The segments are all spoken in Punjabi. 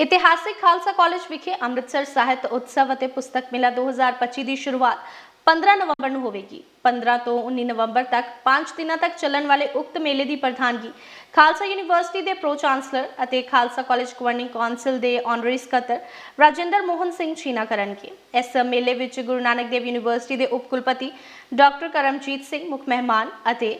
ਇਤਿਹਾਸਿਕ ਖਾਲਸਾ ਕਾਲਜ ਵਿਖੇ ਅੰਮ੍ਰਿਤਸਰ ਸਾਹਿਤ ਉਤਸਵ ਅਤੇ ਪੁਸਤਕ ਮੇਲਾ 2025 ਦੀ ਸ਼ੁਰੂਆਤ 15 ਨਵੰਬਰ ਨੂੰ ਹੋਵੇਗੀ। 15 ਤੋਂ 19 ਨਵੰਬਰ ਤੱਕ 5 ਦਿਨਾਂ ਤੱਕ ਚੱਲਣ ਵਾਲੇ ਉਕਤ ਮੇਲੇ ਦੀ ਪ੍ਰਧਾਨਗੀ ਖਾਲਸਾ ਯੂਨੀਵਰਸਿਟੀ ਦੇ ਪ੍ਰੋ ਚਾਂਸਲਰ ਅਤੇ ਖਾਲਸਾ ਕਾਲਜ ਗਵਰਨਿੰਗ ਕੌਂਸਲ ਦੇ ਆਨਰਰੀ ਸਕੱਤਰ ਰਾਜਿੰਦਰ ਮੋਹਨ ਸਿੰਘ ਛੀਨਾ ਕਰਨਗੇ। ਇਸ ਮੇਲੇ ਵਿੱਚ ਗੁਰੂ ਨਾਨਕ ਦੇਵ ਯੂਨੀਵਰਸਿਟੀ ਦੇ ਉਪ ਕੁਲਪਤੀ ਡਾਕਟਰ ਕਰਮਜੀਤ ਸਿੰਘ ਮੁੱਖ ਮਹਿਮਾਨ ਅਤੇ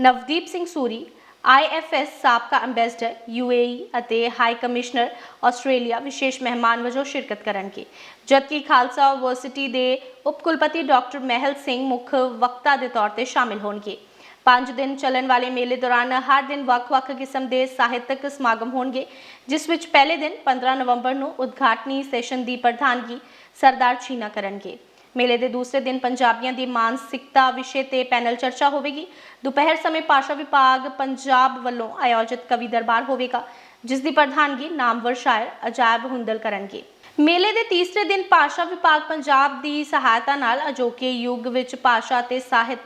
ਨਵਦੀਪ ਸਿੰਘ ਸੂਰੀ ਆਈਐਫਐਸ ਸਾਬਕਾ ਅੰਬੈਸਡਰ ਯੂਏਈ ਅਤੇ ਹਾਈ ਕਮਿਸ਼ਨਰ ਆਸਟ੍ਰੇਲੀਆ ਵਿਸ਼ੇਸ਼ ਮਹਿਮਾਨ ਵਜੋਂ ਸ਼ਿਰਕਤ ਕਰਨਗੇ। ਜਦਕਿ ਖਾਲਸਾ ਯੂਨੀਵਰਸਿਟੀ ਦੇ ਉਪ ਕੁਲਪਤੀ ਡਾਕਟਰ ਮਹਿਲ ਸਿੰਘ ਮੁੱਖ ਵਕਤਾ ਦੇ ਤੌਰ ਤੇ ਸ਼ਾਮਿਲ ਹੋਣਗੇ। ਪੰਜ ਦਿਨ ਚੱਲਣ ਵਾਲੇ ਮੇਲੇ ਦੌਰਾਨ ਹਰ ਦਿਨ ਵੱਖ-ਵੱਖ ਕਿਸਮ ਦੇ ਸਾਹਿਤਕ ਸਮਾਗਮ ਹੋਣਗੇ, ਜਿਸ ਵਿੱਚ ਪਹਿਲੇ ਦਿਨ 15 ਨਵੰਬਰ ਨੂੰ ਉਦਘਾਟਨੀ ਸੈਸ਼ਨ ਦੀ ਪ੍ਰਧਾਨਗੀ ਸਰਦਾਰ ਛੀਨਾ ਕਰਨਗੇ। ਮੇਲੇ ਦੇ ਦੂਸਰੇ ਦਿਨ ਪੰਜਾਬੀਆਂ ਦੀ ਮਾਨਸਿਕਤਾ ਵਿਸ਼ੇ ਤੇ ਪੈਨਲ ਚਰਚਾ ਹੋਵੇਗੀ। ਦੁਪਹਿਰ ਸਮੇਂ ਭਾਸ਼ਾ ਵਿਭਾਗ ਪੰਜਾਬ ਵੱਲੋਂ ਆਯੋਜਿਤ ਕਵੀ ਦਰਬਾਰ ਹੋਵੇਗਾ, ਜਿਸ ਦੀ ਪ੍ਰਧਾਨਗੀ ਨਾਮਵਰ ਸ਼ਾਇਰ ਅਜਾਇਬ ਹੁੰਦਲ ਕਰਨਗੇ। ਮੇਲੇ ਦੇ ਤੀਸਰੇ ਦਿਨ ਭਾਸ਼ਾ ਵਿਭਾਗ ਪੰਜਾਬ ਦੀ ਸਹਾਇਤਾ ਨਾਲ ਅਜੋਕੇ ਯੁੱਗ ਵਿੱਚ ਭਾਸ਼ਾ ਤੇ ਸਾਹਿਤ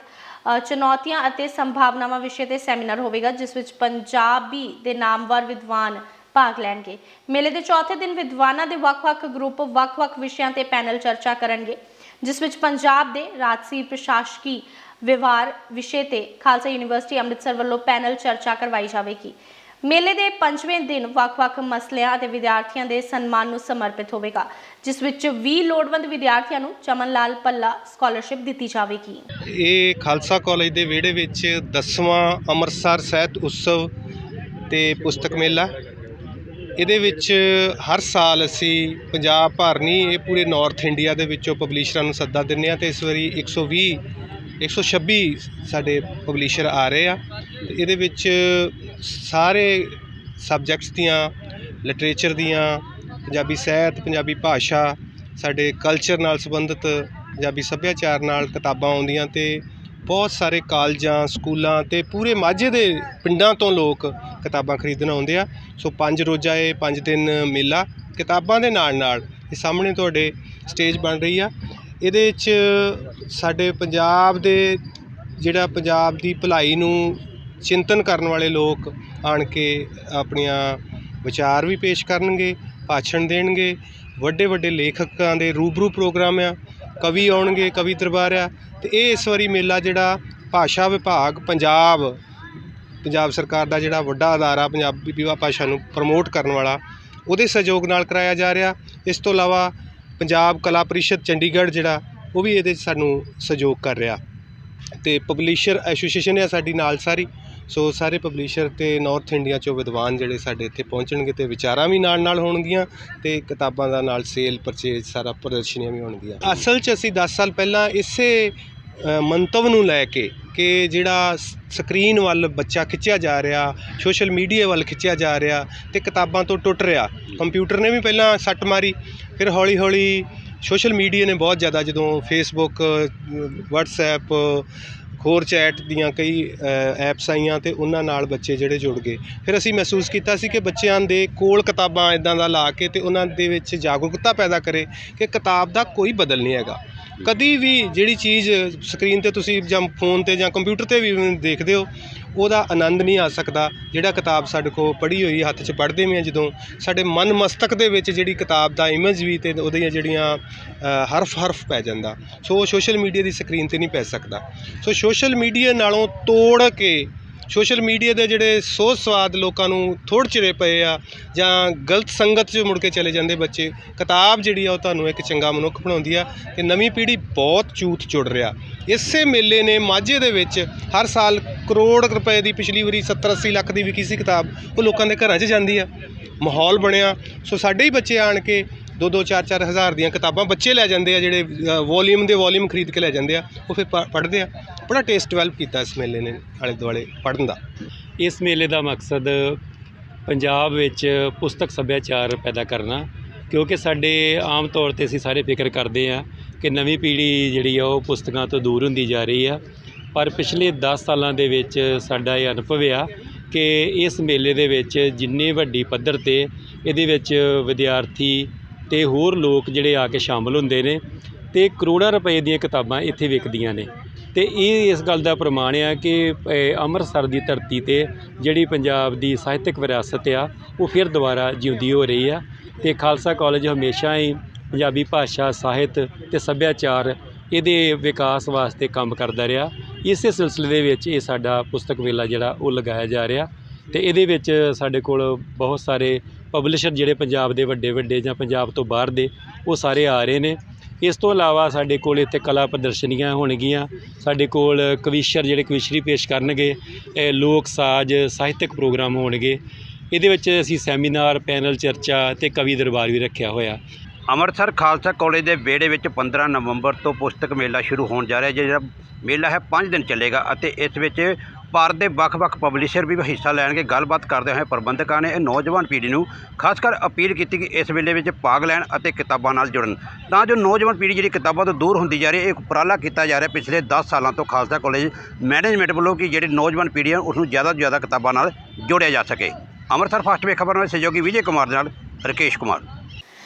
ਚੁਣੌਤੀਆਂ ਅਤੇ ਸੰਭਾਵਨਾਵਾਂ ਵਿਸ਼ੇ ਤੇ ਸੈਮੀਨਾਰ ਹੋਵੇਗਾ, ਜਿਸ ਵਿੱਚ ਪੰਜਾਬੀ ਦੇ ਨਾਮਵਰ ਵਿਦਵਾਨ ਭਾਗ ਲੈਣਗੇ। ਮੇਲੇ ਦੇ ਚੌਥੇ ਦਿਨ ਵਿਦਵਾਨਾਂ ਦੇ ਵੱਖ-ਵੱਖ ਗਰੁੱਪ ਵੱਖ-ਵੱਖ ਵਿਸ਼ਿਆਂ ਤੇ ਪੈਨਲ ਚਰਚਾ ਕਰਨਗੇ। ਜਿਸ ਵਿੱਚ ਪੰਜਾਬ ਦੇ ਰਾਜਸੀ ਪ੍ਰਸ਼ਾਸਕੀ ਵਿਵਹਾਰ ਵਿਸ਼ੇ ਤੇ ਖਾਲਸਾ ਯੂਨੀਵਰਸਿਟੀ ਅੰਮ੍ਰਿਤਸਰ ਵੱਲੋਂ ਪੈਨਲ ਚਰਚਾ ਕਰਵਾਈ ਜਾਵੇਗੀ। ਮੇਲੇ ਦੇ ਪੰਜਵੇਂ ਦਿਨ ਵੱਖ-ਵੱਖ ਮਸਲਿਆਂ ਅਤੇ ਵਿਦਿਆਰਥੀਆਂ ਦੇ ਸਨਮਾਨ ਨੂੰ ਸਮਰਪਿਤ ਹੋਵੇਗਾ, ਜਿਸ ਵਿੱਚ 20 ਲੋੜਵੰਦ ਵਿਦਿਆਰਥੀਆਂ ਨੂੰ ਚਮਨ ਲਾਲ ਪੱਲਾ ਸਕਾਲਰਸ਼ਿਪ ਦਿੱਤੀ ਜਾਵੇਗੀ। ਇਹ ਖਾਲਸਾ ਕਾਲਜ ਦੇ ਵਿਹੜੇ ਵਿੱਚ 10ਵਾਂ ਅੰਮ੍ਰਿਤਸਰ ਸਾਹਿਤ ਉਤਸਵ ਤੇ ਪੁਸਤਕ ਮੇਲਾ ਇਹਦੇ ਵਿੱਚ ਹਰ ਸਾਲ ਅਸੀਂ ਪੰਜਾਬ ਭਰ ਨਹੀਂ, ਇਹ ਪੂਰੇ ਨਾਰਥ ਇੰਡੀਆ ਦੇ ਵਿੱਚੋਂ ਪਬਲਿਸ਼ਰਾਂ ਨੂੰ ਸੱਦਾ ਦਿੰਦੇ ਆ ਤੇ ਇਸ ਵਾਰੀ 120 126 ਸਾਡੇ ਪਬਲਿਸ਼ਰ ਆ ਰਹੇ ਆ। ਤੇ ਇਹਦੇ ਵਿੱਚ ਸਾਰੇ ਸਬਜੈਕਟਸ ਦੀਆਂ ਲਿਟਰੇਚਰ ਦੀਆਂ, ਪੰਜਾਬੀ ਸਾਹਿਤ, ਪੰਜਾਬੀ ਭਾਸ਼ਾ, ਸਾਡੇ ਕਲਚਰ ਨਾਲ ਸੰਬੰਧਿਤ ਪੰਜਾਬੀ ਸੱਭਿਆਚਾਰ ਨਾਲ ਕਿਤਾਬਾਂ ਆਉਂਦੀਆਂ ਤੇ ਬਹੁਤ ਸਾਰੇ ਕਾਲਜਾਂ, ਸਕੂਲਾਂ ਅਤੇ ਪੂਰੇ ਮਾਝੇ ਦੇ ਪਿੰਡਾਂ ਤੋਂ ਲੋਕ ਕਿਤਾਬਾਂ ਖਰੀਦਣ ਆਉਂਦੇ ਆ। ਸੋ ਪੰਜ ਰੋਜ਼ਾ ਇਹ ਪੰਜ ਦਿਨ ਮੇਲਾ ਕਿਤਾਬਾਂ ਦੇ ਨਾਲ ਨਾਲ ਇਹ ਸਾਹਮਣੇ ਤੁਹਾਡੇ ਸਟੇਜ ਬਣ ਰਹੀ ਆ। ਇਹਦੇ 'ਚ ਸਾਡੇ ਪੰਜਾਬ ਦੇ ਜਿਹੜਾ ਪੰਜਾਬ ਦੀ ਭਲਾਈ ਨੂੰ ਚਿੰਤਨ ਕਰਨ ਵਾਲੇ ਲੋਕ ਆਣ ਕੇ ਆਪਣੀਆਂ ਵਿਚਾਰ ਵੀ ਪੇਸ਼ ਕਰਨਗੇ, ਭਾਸ਼ਣ ਦੇਣਗੇ। ਵੱਡੇ ਵੱਡੇ ਲੇਖਕਾਂ ਦੇ ਰੂਬਰੂ ਪ੍ਰੋਗਰਾਮ ਆ। ਕਵੀ ਆਉਣਗੇ, ਕਵੀ ਦਰਬਾਰ ਆ। ਤੇ ਇਹ ਇਸ ਵਾਰੀ ਮੇਲਾ ਜਿਹੜਾ ਭਾਸ਼ਾ ਵਿਭਾਗ, ਪੰਜਾਬ ਪੰਜਾਬ ਸਰਕਾਰ ਦਾ ਜਿਹੜਾ ਵੱਡਾ ਅਦਾਰਾ, ਪੰਜਾਬੀ ਵਿਵਾ ਭਾਸ਼ਾ ਨੂੰ ਪ੍ਰਮੋਟ ਕਰਨ ਵਾਲਾ, ਉਹਦੇ ਸਹਿਯੋਗ ਨਾਲ ਕਰਾਇਆ ਜਾ ਰਿਹਾ। ਇਸ ਤੋਂ ਇਲਾਵਾ ਪੰਜਾਬ ਕਲਾ ਪਰਿਸ਼ਦ ਚੰਡੀਗੜ੍ਹ ਜਿਹੜਾ, ਉਹ ਵੀ ਇਹਦੇ 'ਚ ਸਾਨੂੰ ਸਹਿਯੋਗ ਕਰ ਰਿਹਾ। ਤੇ ਪਬਲਿਸ਼ਰ ਐਸੋਸੀਏਸ਼ਨ ਹੈ ਸਾਡੀ ਨਾਲ ਸਾਰੀ। ਸੋ ਸਾਰੇ ਪਬਲਿਸ਼ਰ ਤੇ ਨਾਰਥ ਇੰਡੀਆ ਚੋਂ ਵਿਦਵਾਨ ਜਿਹੜੇ ਸਾਡੇ ਇੱਥੇ ਪਹੁੰਚਣਗੇ ਤੇ ਵਿਚਾਰਾਂ ਵੀ ਨਾਲ ਨਾਲ ਹੋਣਗੀਆਂ ਤੇ ਕਿਤਾਬਾਂ ਦਾ ਨਾਲ ਸੇਲ ਪਰਚੇਜ ਸਾਰਾ ਪ੍ਰਦਰਸ਼ਨੀਆਂ ਵੀ ਹੋਣਗੀਆਂ। ਅਸਲ 'ਚ ਅਸੀਂ 10 ਸਾਲ ਪਹਿਲਾਂ ਇਸੇ ਮੰਤਵ ਨੂੰ ਲੈ ਕੇ ਕਿ ਜਿਹੜਾ ਸਕਰੀਨ ਵੱਲ ਬੱਚਾ ਖਿੱਚਿਆ ਜਾ ਰਿਹਾ ਸੋਸ਼ਲ ਮੀਡੀਆ ਵੱਲ ਖਿੱਚਿਆ ਜਾ ਰਿਹਾ ਤੇ ਕਿਤਾਬਾਂ ਤੋਂ ਟੁੱਟ ਰਿਹਾ। ਕੰਪਿਊਟਰ ਨੇ ਵੀ ਪਹਿਲਾਂ ਸੱਟ ਮਾਰੀ, ਫਿਰ ਹੌਲੀ ਹੌਲੀ ਸੋਸ਼ਲ ਮੀਡੀਆ ਨੇ ਬਹੁਤ ਜ਼ਿਆਦਾ ਜਦੋਂ ਫੇਸਬੁੱਕ ਵਟਸਐਪ ਹੋਰ ਚੈਟ ਦੀਆਂ ਕਈ ਐਪਸ ਆਈਆਂ ਅਤੇ ਉਹਨਾਂ ਨਾਲ ਬੱਚੇ ਜਿਹੜੇ ਜੁੜ ਗਏ। ਫਿਰ ਅਸੀਂ ਮਹਿਸੂਸ ਕੀਤਾ ਸੀ ਕਿ ਬੱਚਿਆਂ ਦੇ ਕੋਲ ਕਿਤਾਬਾਂ ਇੱਦਾਂ ਦਾ ਲਾ ਕੇ ਅਤੇ ਉਹਨਾਂ ਦੇ ਵਿੱਚ ਜਾਗਰੂਕਤਾ ਪੈਦਾ ਕਰੇ ਕਿ ਕਿਤਾਬ ਦਾ ਕੋਈ ਬਦਲ ਨਹੀਂ ਹੈਗਾ। ਕਦੀ ਵੀ ਜਿਹੜੀ ਚੀਜ਼ ਸਕਰੀਨ ਤੇ ਤੁਸੀਂ ਜਾਂ ਫੋਨ ਤੇ ਜਾਂ ਕੰਪਿਊਟਰ ਤੇ ਵੀ ਦੇਖਦੇ ਹੋ, ਉਹਦਾ ਆਨੰਦ ਨਹੀਂ ਆ ਸਕਦਾ। ਜਿਹੜਾ ਕਿਤਾਬ ਸਾਡੇ ਕੋਲ ਪੜ੍ਹੀ ਹੋਈ ਹੱਥ 'ਚ ਪੜ੍ਹਦੇ ਵੀ ਆ, ਜਦੋਂ ਸਾਡੇ ਮਨ ਮਸਤਕ ਦੇ ਵਿੱਚ ਜਿਹੜੀ ਕਿਤਾਬ ਦਾ ਇਮੇਜ ਵੀ ਤੇ ਉਹਦੀਆਂ ਜਿਹੜੀਆਂ ਹਰਫ ਹਰਫ ਪੈ ਜਾਂਦਾ। ਸੋ ਉਹ ਸੋਸ਼ਲ ਮੀਡੀਆ ਦੀ ਸਕਰੀਨ ਤੇ ਨਹੀਂ ਪੈ ਸਕਦਾ। ਸੋ ਸੋਸ਼ਲ ਮੀਡੀਆ ਨਾਲੋਂ ਤੋੜ ਕੇ ਸੋਸ਼ਲ ਮੀਡੀਆ ਦੇ ਜਿਹੜੇ ਸੋਧ ਸਵਾਦ ਲੋਕਾਂ ਨੂੰ ਥੋੜ੍ਹ ਚਿਰੇ ਪਏ ਆ ਜਾਂ ਗਲਤ ਸੰਗਤ 'ਚ ਮੁੜ ਕੇ ਚਲੇ ਜਾਂਦੇ ਬੱਚੇ, ਕਿਤਾਬ ਜਿਹੜੀ ਆ ਉਹ ਤੁਹਾਨੂੰ ਇੱਕ ਚੰਗਾ ਮਨੁੱਖ ਬਣਾਉਂਦੀ ਆ ਤੇ ਨਵੀਂ ਪੀੜ੍ਹੀ ਬਹੁਤ ਝੂਠ ਜੁੜ ਰਿਹਾ। ਇਸੇ ਮੇਲੇ ਨੇ ਮਾਝੇ ਦੇ ਵਿੱਚ ਹਰ ਸਾਲ ਕਰੋੜ ਰੁਪਏ ਦੀ ਪਿਛਲੀ ਵਾਰੀ 70 80 ਲੱਖ ਦੀ ਵਿਕੀ ਸੀ ਕਿਤਾਬ ਉਹ ਲੋਕਾਂ ਦੇ ਘਰਾਂ 'ਚ ਜਾਂਦੀ ਆ। ਮਾਹੌਲ ਬਣਿਆ। ਸੋ ਸਾਡੇ ਹੀ ਬੱਚੇ ਆਣ ਕੇ ਦੋ ਦੋ ਚਾਰ ਚਾਰ ਹਜ਼ਾਰ ਦੀਆਂ ਕਿਤਾਬਾਂ ਬੱਚੇ ਲੈ ਜਾਂਦੇ ਆ ਜਿਹੜੇ ਵੋਲੀਅਮ ਦੇ ਵੋਲੀਅਮ ਖਰੀਦ ਕੇ ਲੈ ਜਾਂਦੇ ਆ, ਉਹ ਫਿਰ ਪ- ਪੜ੍ਹਦੇ ਆ। ਬੜਾ ਟੇਸਟ ਡਿਵੈਲਪ ਕੀਤਾ ਇਸ ਮੇਲੇ ਨੇ, ਆਲੇ ਦੁਆਲੇ ਪੜ੍ਹਨ ਦਾ। ਇਸ ਮੇਲੇ ਦਾ ਮਕਸਦ ਪੰਜਾਬ ਵਿੱਚ ਪੁਸਤਕ ਸੱਭਿਆਚਾਰ ਪੈਦਾ ਕਰਨਾ, ਕਿਉਂਕਿ ਸਾਡੇ ਆਮ ਤੌਰ ਤੇ ਅਸੀਂ ਸਾਰੇ ਫਿਕਰ ਕਰਦੇ ਆ ਕਿ ਨਵੀਂ ਪੀੜ੍ਹੀ ਜਿਹੜੀ ਆ, ਉਹ ਪੁਸਤਕਾਂ ਤੋਂ ਦੂਰ ਹੁੰਦੀ ਜਾ ਰਹੀ ਆ। ਪਰ ਪਿਛਲੇ 10 ਸਾਲਾਂ ਦੇ ਵਿੱਚ ਸਾਡਾ ਇਹ ਅਨੁਭਵ ਆ ਕਿ ਇਸ ਮੇਲੇ ਦੇ ਵਿੱਚ ਜਿੰਨੇ ਵੱਡੀ ਪੱਧਰ ਤੇ ਇਹਦੇ ਵਿੱਚ ਵਿਦਿਆਰਥੀ ਤੇ ਹੋਰ ਲੋਕ ਜਿਹੜੇ ਆ ਕੇ ਸ਼ਾਮਲ ਹੁੰਦੇ ਨੇ ਤੇ ਕਰੋੜਾਂ ਰੁਪਏ ਦੀਆਂ ਕਿਤਾਬਾਂ ਇੱਥੇ ਵਿਕਦੀਆਂ ਨੇ। ਤੇ ਇਹ ਇਸ ਗੱਲ ਦਾ ਪ੍ਰਮਾਣ ਆ ਕਿ ਅੰਮ੍ਰਿਤਸਰ ਦੀ ਧਰਤੀ ਤੇ ਜਿਹੜੀ ਪੰਜਾਬ ਦੀ ਸਾਹਿਤਕ ਵਿਰਾਸਤ ਆ, ਉਹ ਫਿਰ ਦੁਬਾਰਾ ਜਿਉਂਦੀ ਹੋ ਰਹੀ ਆ। ਤੇ ਖਾਲਸਾ ਕਾਲਜ ਹਮੇਸ਼ਾ ਹੀ ਪੰਜਾਬੀ ਭਾਸ਼ਾ, ਸਾਹਿਤ ਤੇ ਸੱਭਿਆਚਾਰ ਇਹਦੇ ਵਿਕਾਸ ਵਾਸਤੇ ਕੰਮ ਕਰਦਾ ਰਿਹਾ। ਇਸੇ ਸਿਲਸਿਲੇ ਦੇ ਵਿੱਚ ਇਹ ਸਾਡਾ ਪੁਸਤਕ ਮੇਲਾ ਜਿਹੜਾ ਉਹ ਲਗਾਇਆ ਜਾ ਰਿਹਾ ਤੇ ਇਹਦੇ ਵਿੱਚ ਸਾਡੇ ਕੋਲ ਬਹੁਤ ਸਾਰੇ ਪਬਲਿਸ਼ਰ ਜਿਹੜੇ ਪੰਜਾਬ ਦੇ ਵੱਡੇ ਵੱਡੇ ਜਾਂ ਪੰਜਾਬ ਤੋਂ ਬਾਹਰ ਦੇ, ਉਹ ਸਾਰੇ ਆ ਰਹੇ ਨੇ। ਇਸ ਤੋਂ ਇਲਾਵਾ ਸਾਡੇ ਕੋਲ ਇੱਥੇ ਕਲਾ ਪ੍ਰਦਰਸ਼ਨੀਆਂ ਹੋਣਗੀਆਂ। ਸਾਡੇ ਕੋਲ ਕਵੀਸ਼ਰ ਜਿਹੜੇ ਕਵਿਸ਼ਰੀ ਪੇਸ਼ ਕਰਨਗੇ ਲੋਕ ਸਾਜ ਸਾਹਿਤਕ ਪ੍ਰੋਗਰਾਮ ਹੋਣਗੇ। ਇਹਦੇ ਵਿੱਚ ਅਸੀਂ ਸੈਮੀਨਾਰ, ਪੈਨਲ ਚਰਚਾ ਤੇ ਕਵੀ ਦਰਬਾਰ ਵੀ ਰੱਖਿਆ ਹੋਇਆ। ਅੰਮ੍ਰਿਤਸਰ ਖਾਲਸਾ ਕਾਲਜ ਦੇ ਵਿਹੜੇ ਵਿੱਚ 15 ਨਵੰਬਰ ਤੋਂ ਪੁਸਤਕ ਮੇਲਾ ਸ਼ੁਰੂ ਹੋਣ ਜਾ ਰਿਹਾ ਹੈ, ਜਿਹੜਾ ਮੇਲਾ ਹੈ 5 ਦਿਨ ਚੱਲੇਗਾ ਅਤੇ ਇਸ ਵਿੱਚ ਭਾਰਤ ਦੇ ਵੱਖ-ਵੱਖ ਪਬਲਿਸ਼ਰ ਵੀ ਹਿੱਸਾ ਲੈਣਗੇ। ਗੱਲਬਾਤ ਕਰਦੇ ਹੋਏ ਪ੍ਰਬੰਧਕਾਂ ਨੇ ਇਹ ਨੌਜਵਾਨ ਪੀੜ੍ਹੀ ਨੂੰ ਖਾਸ ਕਰ ਅਪੀਲ ਕੀਤੀ ਕਿ ਇਸ ਵੇਲੇ ਵਿੱਚ ਭਾਗ ਲੈਣ ਅਤੇ ਕਿਤਾਬਾਂ ਨਾਲ ਜੁੜਨ। ਤਾਂ ਜੋ ਨੌਜਵਾਨ ਪੀੜ੍ਹੀ ਜਿਹੜੀ ਕਿਤਾਬਾਂ ਤੋਂ ਦੂਰ ਹੁੰਦੀ ਜਾ ਰਹੀ ਹੈ, ਇਹ ਉਪਰਾਲਾ ਕੀਤਾ ਜਾ ਰਿਹਾ ਪਿਛਲੇ 10 ਸਾਲਾਂ ਤੋਂ ਖਾਲਸਾ ਕਾਲਜ ਮੈਨੇਜਮੈਂਟ ਵੱਲੋਂ ਕਿ ਜਿਹੜੀ ਨੌਜਵਾਨ ਪੀੜ੍ਹੀ ਹੈ ਉਸ ਨੂੰ ਜ਼ਿਆਦਾ ਤੋਂ ਜ਼ਿਆਦਾ ਕਿਤਾਬਾਂ ਨਾਲ ਜੋੜਿਆ ਜਾ ਸਕੇ। ਅੰਮ੍ਰਿਤਸਰ ਫਾਸਟ ਵੇ ਖਬਰ ਨਾਲ ਸਹਿਯੋਗੀ ਵਿਜੇ ਕੁਮਾਰ ਨਾਲ ਰਕੇਸ਼ ਕੁਮਾਰ।